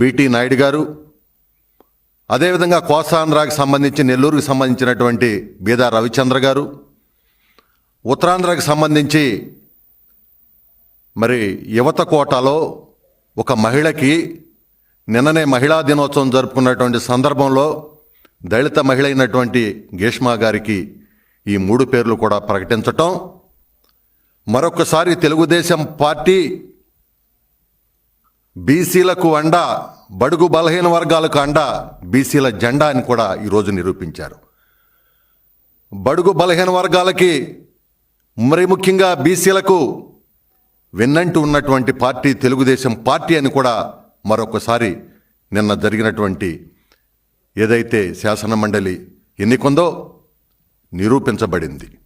బిటి నాయుడు గారు అదేవిధంగా కోస్తాంధ్రాకి సంబంధించి నెల్లూరుకి సంబంధించినటువంటి బీదా రవిచంద్ర గారు ఉత్తరాంధ్రకి సంబంధించి మరి యువత కోటాలో ఒక మహిళకి నిన్ననే మహిళా దినోత్సవం జరుపుకున్నటువంటి సందర్భంలో దళిత మహిళ అయినటువంటి గేష్మా గారికి ఈ మూడు పేర్లు కూడా ప్రకటించటం. మరొకసారి తెలుగుదేశం పార్టీ బీసీలకు అండ బడుగు బలహీన వర్గాలకు అండ బీసీల జెండా అని కూడా ఈరోజు నిరూపించారు. బడుగు బలహీన వర్గాలకి మరి ముఖ్యంగా బీసీలకు వెన్నంటూ ఉన్నటువంటి పార్టీ తెలుగుదేశం పార్టీ అని కూడా మరొకసారి నిన్న జరిగినటువంటి ఏదైతే శాసన మండలి ఎన్నికుందో నిరూపించబడింది.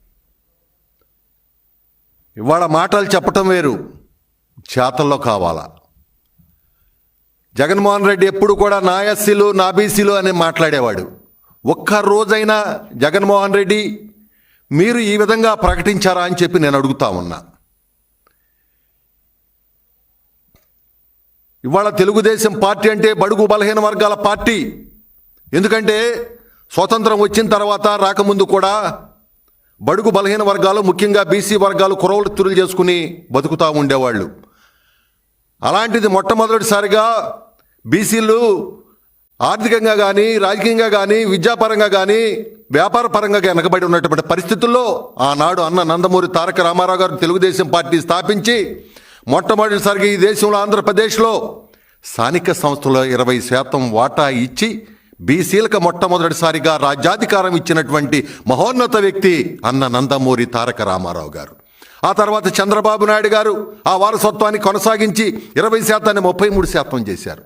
ఇవాళ మాటలు చెప్పటం వేరు చేతల్లో కావాలా? జగన్మోహన్ రెడ్డి ఎప్పుడు కూడా నా ఎస్సీలు నా బీసీలు అని మాట్లాడేవాడు. ఒక్క రోజైనా జగన్మోహన్ రెడ్డి మీరు ఈ విధంగా ప్రకటించారా అని చెప్పి నేను అడుగుతా ఉన్నా. ఇవాళ తెలుగుదేశం పార్టీ అంటే బడుగు బలహీన వర్గాల పార్టీ. ఎందుకంటే స్వతంత్రం వచ్చిన తర్వాత రాకముందు కూడా బడుగు బలహీన వర్గాలు ముఖ్యంగా బీసీ వర్గాలు కురవృత్తులు చేసుకుని బతుకుతూ ఉండేవాళ్ళు. అలాంటిది మొట్టమొదటిసారిగా బీసీలు ఆర్థికంగా కానీ రాజకీయంగా కానీ విద్యాపరంగా కానీ వ్యాపార పరంగా వెనకబడి ఉన్నటువంటి పరిస్థితుల్లో ఆనాడు అన్న నందమూరి తారక రామారావు గారు తెలుగుదేశం పార్టీ స్థాపించి మొట్టమొదటిసారిగా ఈ దేశంలో ఆంధ్రప్రదేశ్లో స్థానిక సంస్థలో ఇరవై శాతం వాటా ఇచ్చి బీసీలకు మొట్టమొదటిసారిగా రాజ్యాధికారం ఇచ్చినటువంటి మహోన్నత వ్యక్తి అన్న నందమూరి తారక రామారావు గారు. ఆ తర్వాత చంద్రబాబు నాయుడు గారు ఆ వారసత్వాన్ని కొనసాగించి ఇరవై శాతాన్ని ముప్పై మూడు శాతం చేశారు.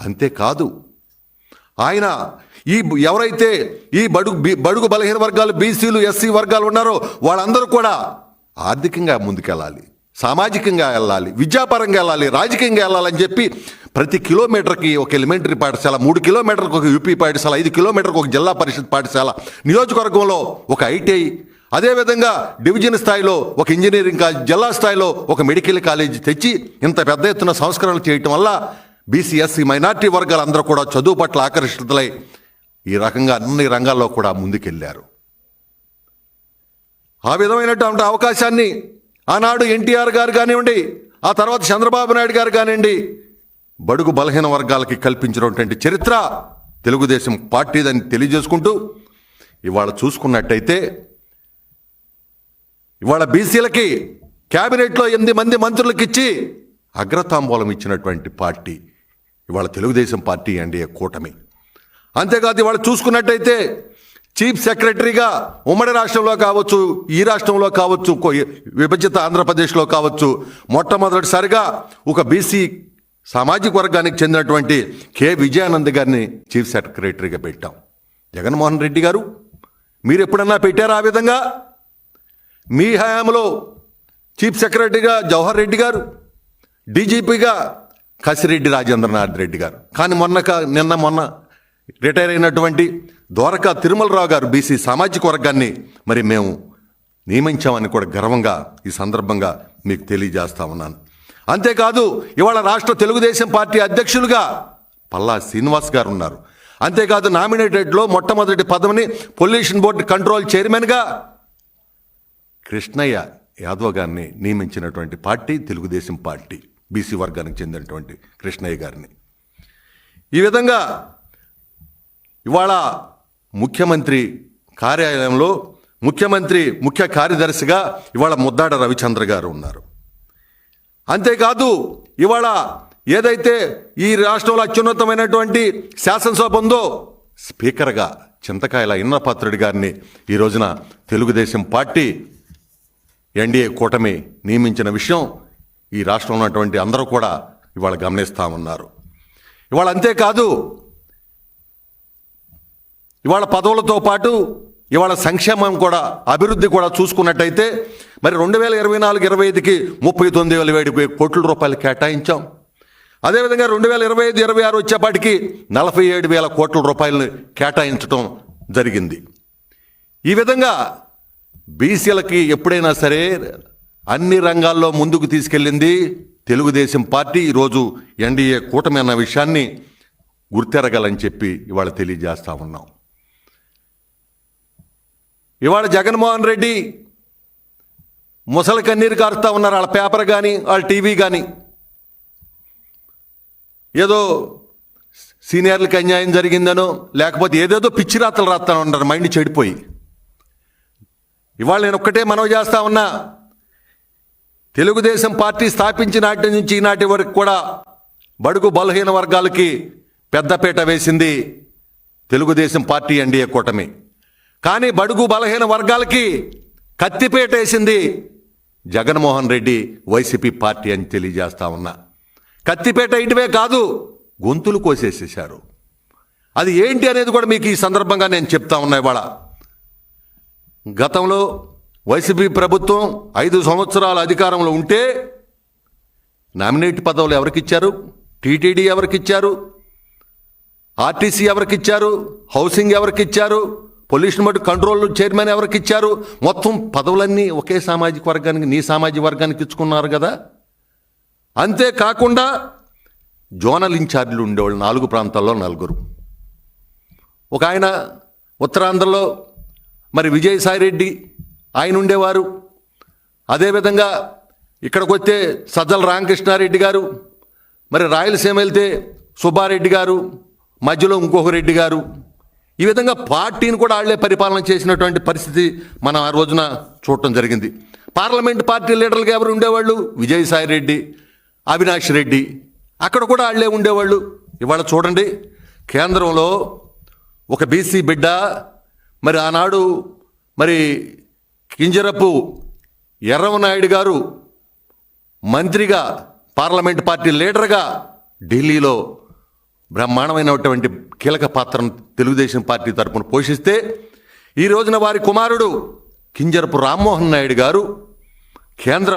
అంతేకాదు ఆయన ఈ ఎవరైతే ఈ బడుగు బడుగు బలహీన వర్గాలు బీసీలు ఎస్సీ వర్గాలు ఉన్నారో వాళ్ళందరూ కూడా ఆర్థికంగా ముందుకెళ్ళాలి సామాజికంగా వెళ్ళాలి విద్యాపరంగా వెళ్ళాలి రాజకీయంగా వెళ్ళాలని చెప్పి ప్రతి కిలోమీటర్కి ఒక ఎలిమెంటరీ పాఠశాల మూడు కిలోమీటర్కి ఒక యూపీ పాఠశాల ఐదు కిలోమీటర్కి ఒక జిల్లా పరిషత్ పాఠశాల నియోజకవర్గంలో ఒక ఐటీఐ అదేవిధంగా డివిజన్ స్థాయిలో ఒక ఇంజనీరింగ్ కాలేజ్ జిల్లా స్థాయిలో ఒక మెడికల్ కాలేజ్ తెచ్చి ఇంత పెద్ద ఎత్తున సంస్కరణలు చేయటం వల్ల బీసీఎస్సీ మైనార్టీ వర్గాలందరూ కూడా చదువు పట్ల ఆకర్షితులై ఈ రకంగా అన్ని రంగాల్లో కూడా ముందుకెళ్ళారు. ఆ విధమైనటువంటి అవకాశాన్ని ఆనాడు ఎన్టీఆర్ గారు కానివ్వండి ఆ తర్వాత చంద్రబాబు నాయుడు గారు కానివ్వండి బడుగు బలహీన వర్గాలకి కల్పించినటువంటి చరిత్ర తెలుగుదేశం పార్టీదని తెలియజేసుకుంటూ ఇవాళ చూసుకున్నట్టయితే ఇవాళ బీసీలకి క్యాబినెట్లో ఎనిమిది మంది మంత్రులకు ఇచ్చి అగ్రతాంబూలం ఇచ్చినటువంటి పార్టీ ఇవాళ తెలుగుదేశం పార్టీ ఎన్డీఏ కూటమి. అంతేకాదు ఇవాళ చూసుకున్నట్టయితే చీఫ్ సెక్రటరీగా ఉమ్మడి రాష్ట్రంలో కావచ్చు ఈ రాష్ట్రంలో కావచ్చు కో- విభజిత ఆంధ్రప్రదేశ్లో కావచ్చు మొట్టమొదటిసారిగా ఒక బీసీ సామాజిక వర్గానికి చెందినటువంటి కె. విజయానంద్ గారిని చీఫ్ సెక్రటరీగా పెట్టాం. జగన్మోహన్ రెడ్డి గారు మీరు ఎప్పుడన్నా పెట్టారా ఆ విధంగా? మీ హయాంలో చీఫ్ సెక్రటరీగా జవహర్ రెడ్డి గారు డీజీపీగా కసిరెడ్డి రాజేంద్రనాథ్ రెడ్డి గారు. కానీ మొన్న నిన్న మొన్న రిటైర్ అయినటువంటి ద్వారకా తిరుమలరావు గారు బీసీ సామాజిక వర్గాన్ని మరి మేము నియమించామని కూడా గర్వంగా ఈ సందర్భంగా మీకు తెలియజేస్తా ఉన్నాను. అంతేకాదు ఇవాళ రాష్ట్ర తెలుగుదేశం పార్టీ అధ్యక్షులుగా పల్లా శ్రీనివాస్ గారు ఉన్నారు. అంతేకాదు నామినేటెడ్లో మొట్టమొదటి పదవిని పొల్యూషన్ బోర్డు కంట్రోల్ చైర్మన్గా కృష్ణయ్య యాదవ్ గారిని నియమించినటువంటి పార్టీ తెలుగుదేశం పార్టీ బీసీ వర్గానికి చెందినటువంటి కృష్ణయ్య గారిని. ఈ విధంగా ఇవాళ ముఖ్యమంత్రి కార్యాలయంలో ముఖ్యమంత్రి ముఖ్య కార్యదర్శిగా ఇవాళ ముద్దాడ రవిచంద్ర గారు ఉన్నారు. అంతేకాదు ఇవాళ ఏదైతే ఈ రాష్ట్రంలో అత్యున్నతమైనటువంటి శాసనసభ ఉందో స్పీకర్గా చింతకాయల ఇన్నపాత్రుడి గారిని ఈ రోజున తెలుగుదేశం పార్టీ ఎన్డీఏ కూటమి నియమించిన విషయం ఈ రాష్ట్రంలో ఉన్నటువంటి అందరూ కూడా ఇవాళ గమనిస్తా ఉన్నారు ఇవాళ అంతేకాదు ఇవాళ పదవులతో పాటు ఇవాళ సంక్షేమం కూడా అభివృద్ధి కూడా చూసుకున్నట్టయితే మరి రెండు వేల ఇరవై నాలుగు ఇరవై ఐదుకి ముప్పై తొమ్మిది వేల ఏడు కోట్ల రూపాయలు కేటాయించాం. అదేవిధంగా రెండు వేల ఇరవై ఐదు ఇరవై ఆరు వచ్చేపాటికి నలభై ఏడు వేల కోట్ల రూపాయలను కేటాయించడం జరిగింది. ఈ విధంగా బీసీలకి ఎప్పుడైనా సరే అన్ని రంగాల్లో ముందుకు తీసుకెళ్ళింది తెలుగుదేశం పార్టీ. ఈరోజు ఎన్డీఏ కూటమి అన్న విషయాన్ని గుర్తెరగాలని చెప్పి ఇవాళ తెలియజేస్తూ ఉన్నాం. ఇవాళ జగన్మోహన్ రెడ్డి ముసలి కన్నీరు కారుస్తూ ఉన్నారు. వాళ్ళ పేపర్ కానీ వాళ్ళ టీవీ కానీ ఏదో సీనియర్లకి అన్యాయం జరిగిందనో లేకపోతే ఏదేదో పిచ్చి రాతలు రాస్తాను ఉన్నారు మైండ్ చెడిపోయి. ఇవాళ నేను ఒక్కటే మనవి చేస్తా ఉన్నా. తెలుగుదేశం పార్టీ స్థాపించిన నాటి నుంచి ఈనాటి వరకు కూడా బడుగు బలహీన వర్గాలకి పెద్దపీట వేసింది తెలుగుదేశం పార్టీ ఎన్డీఏ కూటమి. కానీ బడుగు బలహీన వర్గాలకి కత్తిపేట వేసింది జగన్మోహన్ రెడ్డి వైసీపీ పార్టీ అని తెలియజేస్తా ఉన్నా. కత్తిపేట ఇటువే కాదు గొంతులు కోసేసేశారు. అది ఏంటి అనేది కూడా మీకు ఈ సందర్భంగా నేను చెప్తా ఉన్నా ఇవాళ. గతంలో వైసీపీ ప్రభుత్వం ఐదు సంవత్సరాల అధికారంలో ఉంటే నామినేట్ పదవులు ఎవరికిచ్చారు? టీటీడీ ఎవరికిచ్చారు? ఆర్టీసీ ఎవరికిచ్చారు? హౌసింగ్ ఎవరికిచ్చారు? పొల్యూషన్ బోర్డు కంట్రోల్ చైర్మన్ ఎవరికిచ్చారు? మొత్తం పదవులన్నీ ఒకే సామాజిక వర్గానికి నీ సామాజిక వర్గానికి ఇచ్చుకున్నారు కదా? అంతేకాకుండా జోనల్ ఇన్ఛార్జీలు ఉండేవాళ్ళు నాలుగు ప్రాంతాల్లో నలుగురు. ఒక ఆయన ఉత్తరాంధ్రలో మరి విజయసాయి రెడ్డి ఆయన ఉండేవారు. అదేవిధంగా ఇక్కడికి వస్తే సజ్జల రామకృష్ణారెడ్డి గారు మరి రాయలసీమ వెళ్తే సుబ్బారెడ్డి గారు మధ్యలో ఇంకొక రెడ్డి గారు. ఈ విధంగా పార్టీని కూడా వాళ్ళే పరిపాలన చేసినటువంటి పరిస్థితి మనం ఆ రోజున చూడటం జరిగింది. పార్లమెంట్ పార్టీ లీడర్లుగా ఎవరు ఉండేవాళ్ళు? విజయసాయి రెడ్డి అవినాష్ రెడ్డి. అక్కడ కూడా వాళ్ళే ఉండేవాళ్ళు. ఇవాళ చూడండి కేంద్రంలో ఒక బీసీ బిడ్డ మరి ఆనాడు మరి కింజరపు ఎర్రవనాయుడు గారు మంత్రిగా పార్లమెంట్ పార్టీ లీడర్గా ఢిల్లీలో బ్రహ్మాండమైనటువంటి కీలక పాత్రను తెలుగుదేశం పార్టీ తరపున పోషిస్తే ఈ రోజున వారి కుమారుడు కింజరపు రామ్మోహన్ నాయుడు గారు కేంద్ర